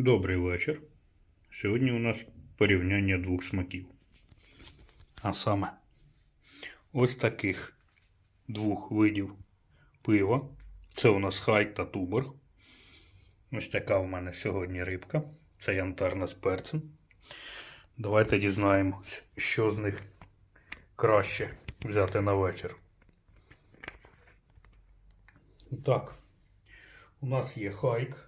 Добрий вечір. Сьогодні у нас порівняння двох смаків. А саме ось таких двох видів пива. Це у нас хайк та туборг. Ось така в мене сьогодні рибка. Це янтарна з перцем. Давайте дізнаємось, що з них краще взяти на вечір. І Так, у нас є хайк.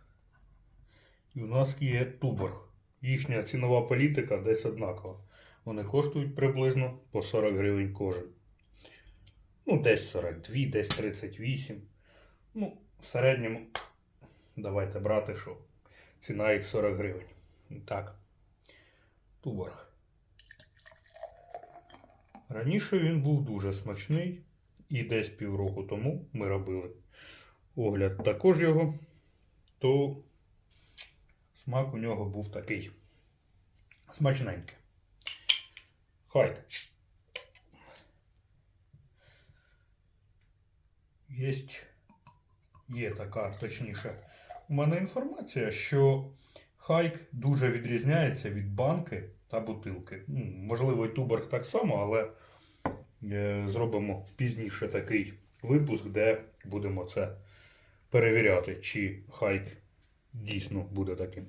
І у нас є туборг. Їхня цінова політика десь однакова. Вони коштують приблизно по 40 гривень кожен. Ну, десь 42, десь 38. Ну, в середньому давайте брати, що ціна їх 40 гривень. Так. Туборг. Раніше він був дуже смачний. І десь півроку тому ми робили огляд також його. То Смак у нього був такий смачненький. Хайк. Єсть, є така, точніше, у мене інформація, що хайк дуже відрізняється від банки та бутилки. Можливо, і туберг так само, але е, зробимо пізніше такий випуск, де будемо це перевіряти, чи хайк дійсно буде таким.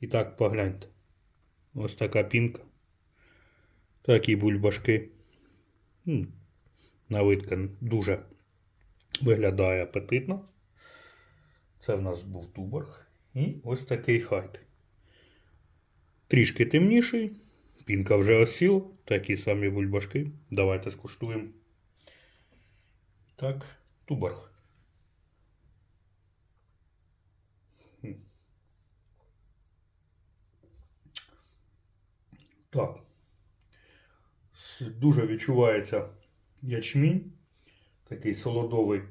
І так, погляньте. Ось така пінка. Такі бульбашки. Навидка дуже виглядає апетитно. Це в нас був туборг. І ось такий хайт. Трішки темніший. Пінка вже осіла. Такі самі бульбашки. Давайте скуштуємо. Так, туборг. Так. Дуже відчувається ячмінь, такий солодовий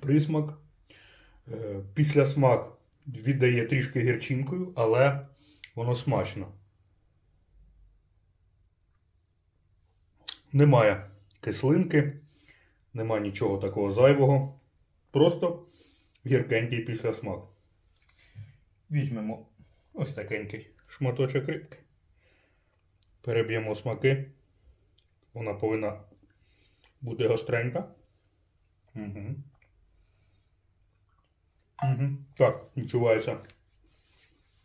присмак. Е, Після смак віддає трішки гірчинкою, але воно смачно. Немає кислинки, немає нічого такого зайвого. Просто гіркенький післясмак. Візьмемо ось такенький шматочок рибки. Переб'ємо смаки. Вона повинна бути гостренька. Угу. Угу. Так, відчувається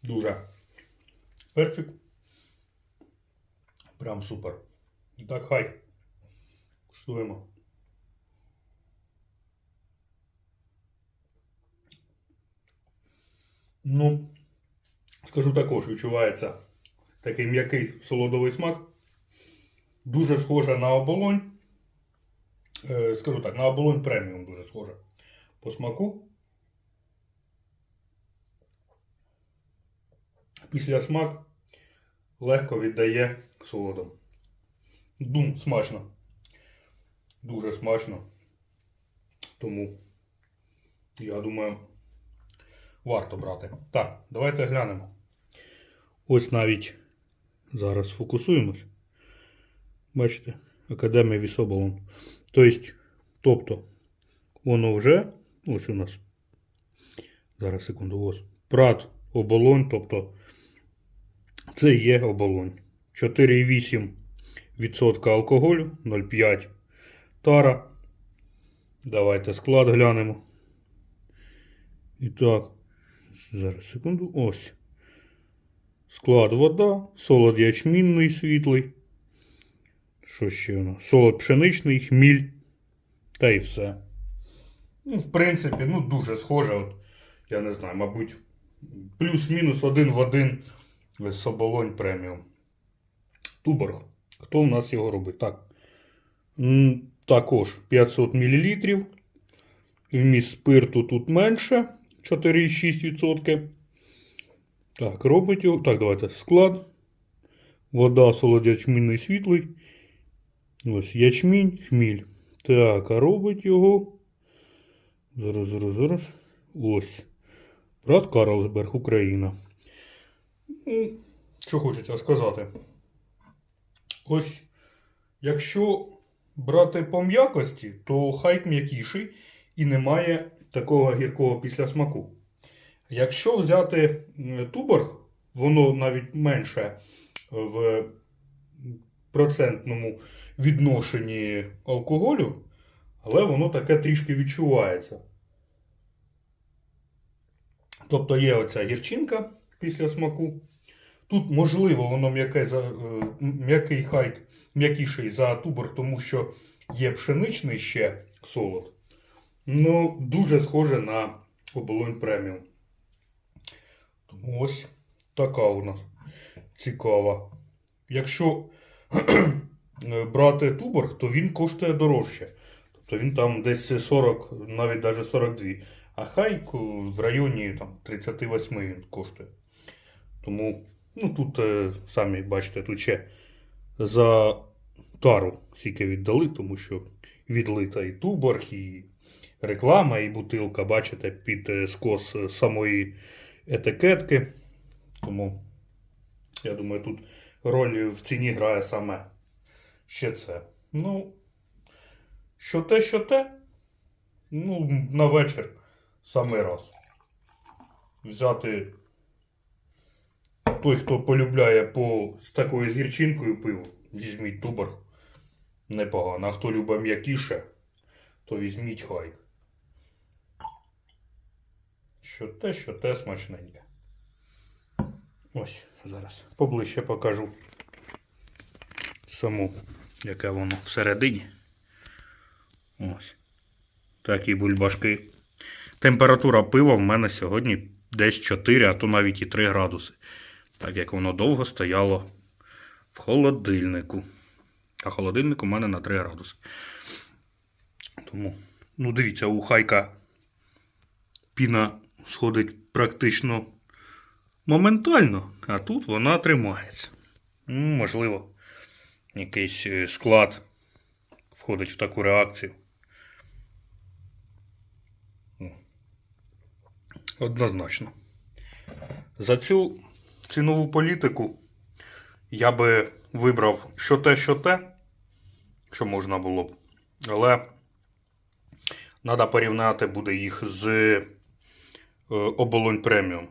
дуже перчик. Прям супер. Так, хай. Куштуємо. Ну, скажу також, відчувається такий м'який солодовий смак. Дуже схожа на оболонь. Е, скажу так, на оболонь преміум дуже схожа по смаку. Після смак легко віддає солодом. Дум, смачно. Дуже смачно. Тому, я думаю, варто брати. Так, давайте глянемо. Ось навіть зараз фокусуємось. Бачите, Академія Вісоболон. Тобто, тобто, воно вже, ось у нас. Зараз секунду, ось. Прат оболонь, тобто це є оболонь. 4,8% алкоголю, 0,5 тара. Давайте склад глянемо. І так, зараз секунду. Ось. Склад вода, солод ячмінний світлий. Що ще воно? Солод пшеничний, хміль. Та й все. Ну, в принципі, ну дуже схоже. От, я не знаю, мабуть, плюс-мінус один в один Соболонь преміум. Туборг. Хто у нас його робить? Так. Також 500 мл. Вміст спирту тут менше 4,6%. Так, робить його. Так, давайте склад. Вода, солод ячмінний світлий. Ось ячмінь, хміль. Так, а робить його. Зараз, зараз, зараз. Ось. Брат Карлсберг, Україна. Ну, що хочеться сказати. Ось, якщо брати по м'якості, то хайк м'якіший і немає такого гіркого післясмаку. Якщо взяти Туборг, воно навіть менше в процентному відношенні алкоголю, але воно таке трішки відчувається. Тобто є оця гірчинка після смаку. Тут, можливо, воно е, м'який хайк, м'якіший за туборг, тому що є пшеничний ще солод. Ну, дуже схоже на оболонь преміум. Ось така у нас цікава. Якщо брати туборг, то він коштує дорожче. Тобто він там десь 40, навіть навіть 42. А хайк в районі там, 38 він коштує. Тому ну, тут е, самі бачите, тут ще за тару скільки віддали, тому що відлита і туборг, і реклама, і бутилка, бачите, під е, скос е, самої етикетки. Тому я думаю, тут роль в ціні грає саме ще це. Ну, що те, що те. Ну, на вечір самий раз. Взяти той, хто полюбляє по, з такою з гірчинкою пиво, візьміть туборг. Непогано. А хто любить м'якіше, то візьміть хайк. Що те, що те смачненьке. Ось зараз поближче покажу саму, яке воно всередині. Ось. Такі бульбашки. Температура пива в мене сьогодні десь 4, а то навіть і 3 градуси. Так як воно довго стояло в холодильнику. А холодильник у мене на 3 градуси. Тому, ну дивіться, у хайка піна сходить практично моментально, а тут вона тримається. Можливо, якийсь е, склад входить в таку реакцію. Однозначно. За цю цінову політику я би вибрав що те, що те, що можна було б. Але треба порівняти буде їх з оболонь преміум.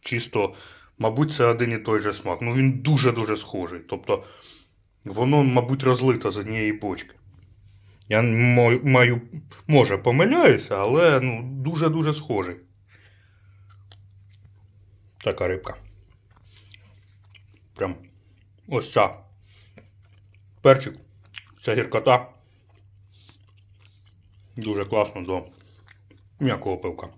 Чисто, мабуть, це один і той же смак. Ну він дуже-дуже схожий. Тобто, воно, мабуть, розлито з однієї бочки. Я маю, може, помиляюся, але ну, дуже-дуже схожий. Така рибка. Прям ось ця. Перчик. Ця гіркота. Дуже класно до м'якого пивка.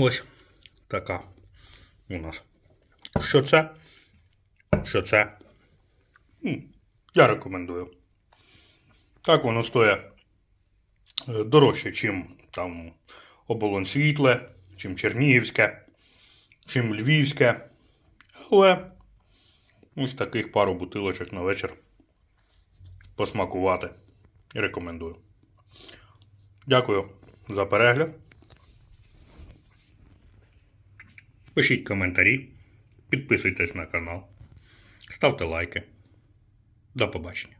Ось така у нас. Що це? Що це? Я рекомендую. Так воно стоїть е, дорожче, чим там оболонь світле, чим Чернігівське, чим Львівське. Але ось таких пару бутилочок на вечір посмакувати. Рекомендую. Дякую за перегляд. Пишіть коментарі, підписуйтесь на канал, ставте лайки. До побачення.